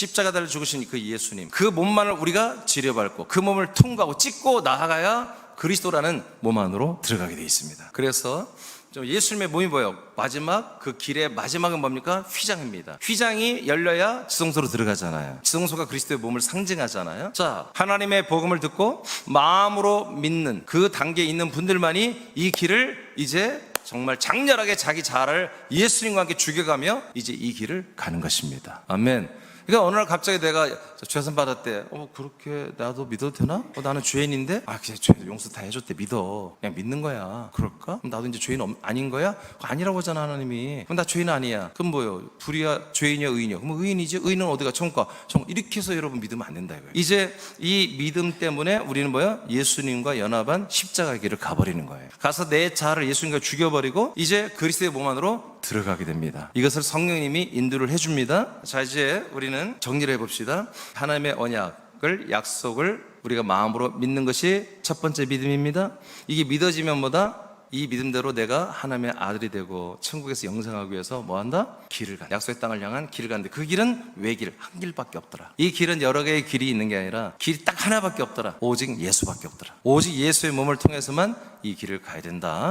십자가 달려 죽으신 그 예수님 그 몸만을 우리가 지려밟고 그 몸을 통과하고 찢고 나아가야 그리스도라는 몸 안으로 들어가게 되어 있습니다. 그래서 좀 예수님의 몸이 뭐예요? 마지막 그 길의 마지막은 뭡니까? 휘장입니다. 휘장이 열려야 지성소로 들어가잖아요. 지성소가 그리스도의 몸을 상징하잖아요. 자, 하나님의 복음을 듣고 마음으로 믿는 그 단계에 있는 분들만이 이 길을 이제 정말 장렬하게 자기 자아를 예수님과 함께 죽여가며 이제 이 길을 가는 것입니다. 아멘. 그러니까 어느 날 갑자기 내가 죄선 받았대. 어 그렇게 나도 믿어도 되나? 어 나는 죄인인데. 아 그냥 죄 용서 다 해줬대. 믿어. 그냥 믿는 거야. 그럴까? 그럼 나도 이제 죄인 없- 아닌 거야? 아니라고 하잖아 하나님이. 그럼 나 죄인 아니야. 그럼 뭐요? 불이야 죄인이야 의인이야? 그럼 의인이지. 의인은 어디가 천국가? 천 이렇게 해서 여러분 믿으면 안 된다 이거예요. 이제 이 믿음 때문에 우리는 뭐야? 예수님과 연합한 십자가의 길을 가버리는 거예요. 가서 내 자아를 예수님과 죽여버리 고 이제 그리스도의 몸 안으로 들어가게 됩니다. 이것을 성령님이 인도를 해줍니다. 자, 이제 우리는 정리를 해봅시다. 하나님의 언약을, 약속을 우리가 마음으로 믿는 것이 첫 번째 믿음입니다. 이게 믿어지면 뭐다? 이 믿음대로 내가 하나님의 아들이 되고 천국에서 영생하기 위해서 뭐 한다? 길을 가. 약속의 땅을 향한 길을 가는데 그 길은 외길, 한 길밖에 없더라. 이 길은 여러 개의 길이 있는 게 아니라 길이 딱 하나밖에 없더라. 오직 예수밖에 없더라. 오직 예수의 몸을 통해서만 이 길을 가야 된다.